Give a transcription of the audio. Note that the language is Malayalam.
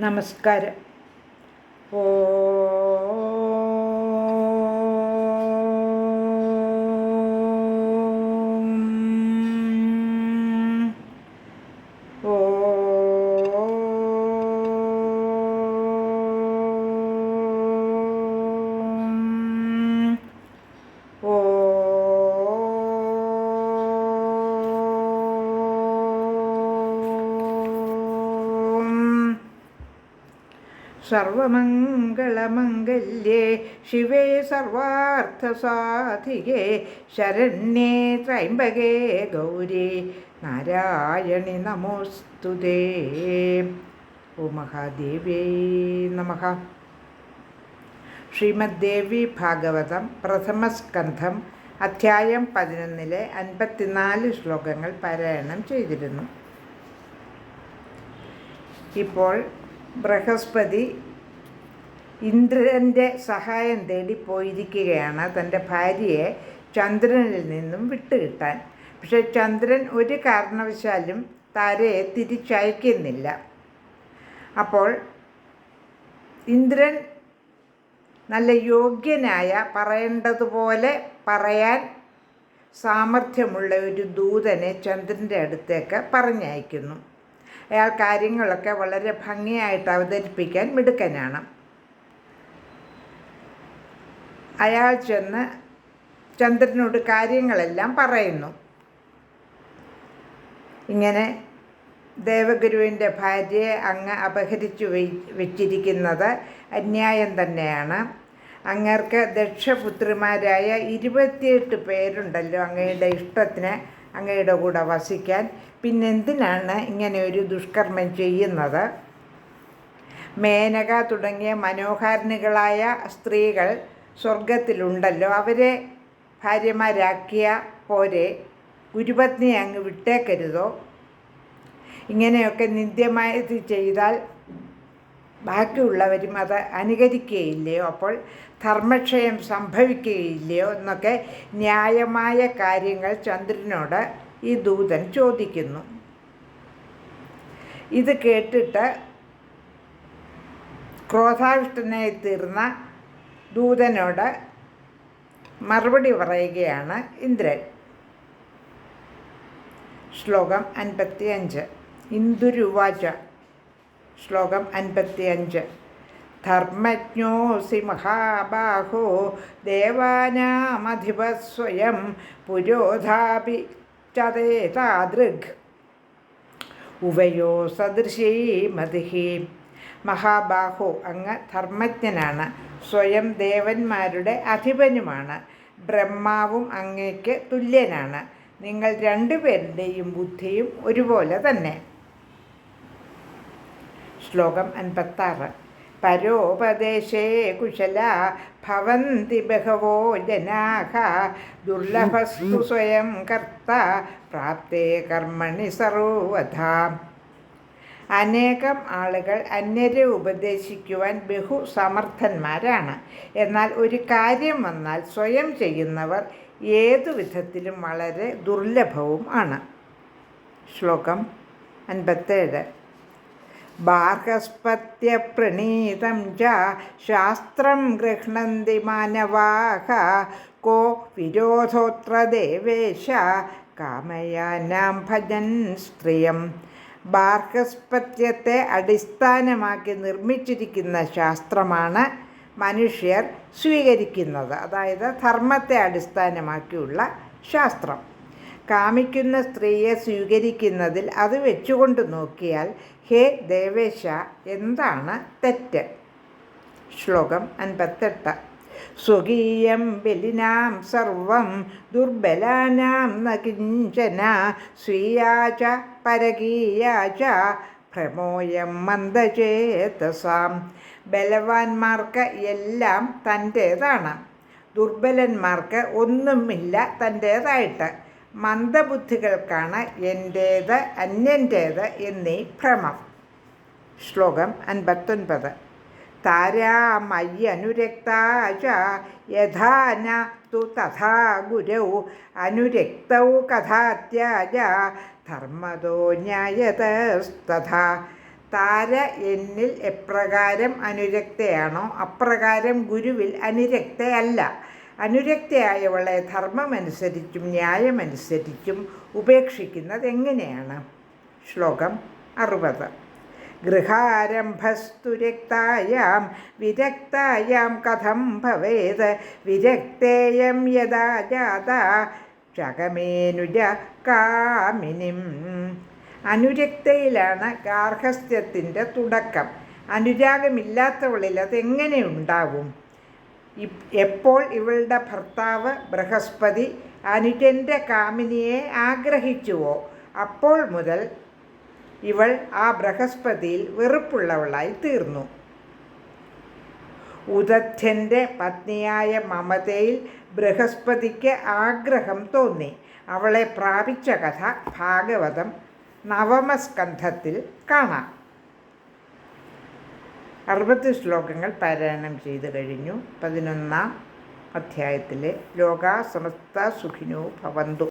നമസ്കാരം ഓ സർവമംഗളമംഗല്യേ ശിവേ സർവാർത്ഥസാധികേ ശരണ്യേ ത്രൈംബകേ ഗൗരി നാരായണി നമോസ്തുതേ ഓ മഹാദേവേ നമഃ. ശ്രീമദ്ദേവി ഭാഗവതം പ്രഥമസ്കന്ധം അധ്യായം പതിനൊന്നിലെ അൻപത്തിനാല് ശ്ലോകങ്ങൾ പാരായണം ചെയ്തിരുന്നു. ഇപ്പോൾ ബൃഹസ്പതി ഇന്ദ്രന്റെ സഹായം തേടി പോയിരിക്കുകയാണ്. തന്റെ ഭാര്യയെ ചന്ദ്രനിൽ നിന്നും വിട്ടുകിട്ടാൻ. പക്ഷേ ചന്ദ്രൻ ഒരു കാരണവശാലും താരയെ തിരിച്ചയക്കുന്നില്ല. അപ്പോൾ ഇന്ദ്രൻ നല്ല യോഗ്യനായ പറയേണ്ടതുപോലെ പറയാൻ സാമർഥ്യമുള്ള ഒരു ദൂതനെ ചന്ദ്രന്റെ അടുത്തേക്ക് പറഞ്ഞയക്കുന്നു. അയാൾ കാര്യങ്ങളൊക്കെ വളരെ ഭംഗിയായിട്ട് അവതരിപ്പിക്കാൻ മിടുക്കനാണ്. അയാൾ ചെന്ന് ചന്ദ്രനോട് കാര്യങ്ങളെല്ലാം പറയുന്നു. ഇങ്ങനെ ദേവഗുരുവിന്റെ ഭാര്യയെ അങ്ങ് അപഹരിച്ചു വെച്ചിരിക്കുന്നത് അന്യായം തന്നെയാണ്. അങ്ങേർക്ക് ദക്ഷപുത്രിമാരായ ഇരുപത്തിയെട്ട് പേരുണ്ടല്ലോ അങ്ങയുടെ ഇഷ്ടത്തിന് അങ്ങയുടെ കൂടെ വസിക്കാൻ. പിന്നെന്തിനാണ് ഇങ്ങനെ ഒരു ദുഷ്കർമ്മം ചെയ്യുന്നത്? മേനക തുടങ്ങിയ മനോഹാരിണികളായ സ്ത്രീകൾ സ്വർഗത്തിലുണ്ടല്ലോ അവരെ ഭാര്യമാരാക്കിയ പോരെ ഗുരുപത്നി അങ്ങ് വിട്ടേക്കരുതോ? ഇങ്ങനെയൊക്കെ നിന്ദ്യമായത് ചെയ്താൽ ബാക്കിയുള്ളവരും അത് അനുകരിക്കുകയില്ലയോ? അപ്പോൾ ധർമ്മക്ഷയം സംഭവിക്കുകയില്ലയോ എന്നൊക്കെ ന്യായമായ കാര്യങ്ങൾ ചന്ദ്രനോട് ഈ ദൂതൻ ചോദിക്കുന്നു. ഇത് കേട്ടിട്ട് ക്രോധാവിഷ്ടനായി തീർന്ന ദൂതനോട് മറുപടി പറയുകയാണ് ഇന്ദ്രൻ. ശ്ലോകം അൻപത്തി അഞ്ച് ഇന്ദുരുവാച. ശ്ലോകം അൻപത്തി അഞ്ച് ധർമ്മജ്ഞോസി മഹാബാഹോ ദേവാനാമധിപസ്വയം പുരോധാപി ചതേതാദൃഗ് ഉവയോ സദൃശീ മതിഹി. മഹാബാഹോ അങ്ങ് ധർമ്മജ്ഞനാണ്. സ്വയം ദേവന്മാരുടെ അധിപനുമാണ്. ബ്രഹ്മാവും അങ്ങയ്ക്ക് തുല്യനാണ്. നിങ്ങൾ രണ്ടുപേരുടെയും ബുദ്ധിയും ഒരുപോലെ തന്നെ. ശ്ലോകം അൻപത്താറ്. പരോപദേശേ കുശല ഭവന്തി ബഹവോ ജനാഹ ദുർലഭസ്തു സ്വയം കർത്ത പ്രാപ്തേ കർമ്മണി സർവധ. അനേകം ആളുകൾ അന്യരെ ഉപദേശിക്കുവാൻ ബഹു സമർത്ഥന്മാരാണ്. എന്നാൽ ഒരു കാര്യം വന്നാൽ സ്വയം ചെയ്യുന്നവർ ഏതു വിധത്തിലും വളരെ ദുർലഭവും ആണ്. ശ്ലോകം അൻപത്തേഴ്. ബാർഹസ്പത്യപ്രണീതം ച ശാസ്ത്രം ഗൃഹ്ണന്തി മാനവാഹ കോ വിരോധോത്ര ദേവേശ കാമയാനാം ഭജൻ സ്ത്രീയം. ബാർഹസ്പത്യത്തെ അടിസ്ഥാനമാക്കി നിർമ്മിച്ചിരിക്കുന്ന ശാസ്ത്രമാണ് മനുഷ്യർ സ്വീകരിക്കുന്നത്. അതായത് ധർമ്മത്തെ അടിസ്ഥാനമാക്കിയുള്ള ശാസ്ത്രം. കാമിക്കുന്ന സ്ത്രീയെ സ്വീകരിക്കുന്നതിൽ അത് വെച്ചുകൊണ്ട് നോക്കിയാൽ ഹേ ദേവേശ എന്താണ് തെറ്റ്? ശ്ലോകം അൻപത്തെട്ട്. സ്വകീയം ബലിനാം സർവം ദുർബലാനാം നകിഞ്ചന കിഞ്ചന സ്വീയാച പരകീയാച ഭ്രമോയം മന്ദചേതസാം. ബലവാന്മാർക്ക് എല്ലാം തന്റേതാണ്. ദുർബലന്മാർക്ക് ഒന്നുമില്ല തന്റേതായിട്ട്. മന്ദബുദ്ധികൾക്കാണ് എന്റേത് അന്യന്റേത് എന്നീ ഭ്രമം. ശ്ലോകം അൻപത്തൊൻപത്. താരാമയ്യനുരക്താച യഥാ യഥാന തു തഥാ ഗുരൗ അനുരക്തൗ കഥാത്യാജ ധർമ്മതോ ന്യായതസ്തഥാ താര എന്നിൽ എപ്രകാരം അനുരക്തയാണോ? അപ്രകാരം ഗുരുവിൽ അനുരക്തയല്ല. അനുരക്തയായവളെ ധർമ്മമനുസരിച്ചും ന്യായമനുസരിച്ചും ഉപേക്ഷിക്കുന്നത് എങ്ങനെയാണ്? ശ്ലോകം അറുപത്. ഗൃഹാരംഭസ്തു രക്തായാം വിരക്തായാം കഥം ഭവേത് വിരക്തേയം യഥാ ജാത ക്ഷകമേനുജ കാമിനിം. അനുരക്തയിലാണ് ഗാർഹസ്ഥ്യത്തിന്റെ തുടക്കം. അനുരാഗമില്ലാത്തവളിൽ അതെങ്ങനെ ഉണ്ടാവും? എപ്പോൾ ഇവളുടെ ഭർത്താവ് ബൃഹസ്പതി അനുജന്റെ കാമിനിയെ ആഗ്രഹിച്ചുവോ അപ്പോൾ മുതൽ ഇവൾ ആ ബൃഹസ്പതിയിൽ വെറുപ്പുള്ളവളായി തീർന്നു. ഉദധ്യന്റെ പത്നിയായ മമതയിൽ ബൃഹസ്പതിക്ക് ആഗ്രഹം തോന്നി. അവളെ പ്രാപിച്ച കഥ ഭാഗവതം നവമസ്കന്ധത്തിൽ കാണാം. അറുപത് ശ്ലോകങ്ങൾ പാരായണം ചെയ്തു കഴിഞ്ഞു. പതിനൊന്നാം അധ്യായത്തിലെ ലോകാ സമസ്ത സുഖിനോ ഭവന്തു.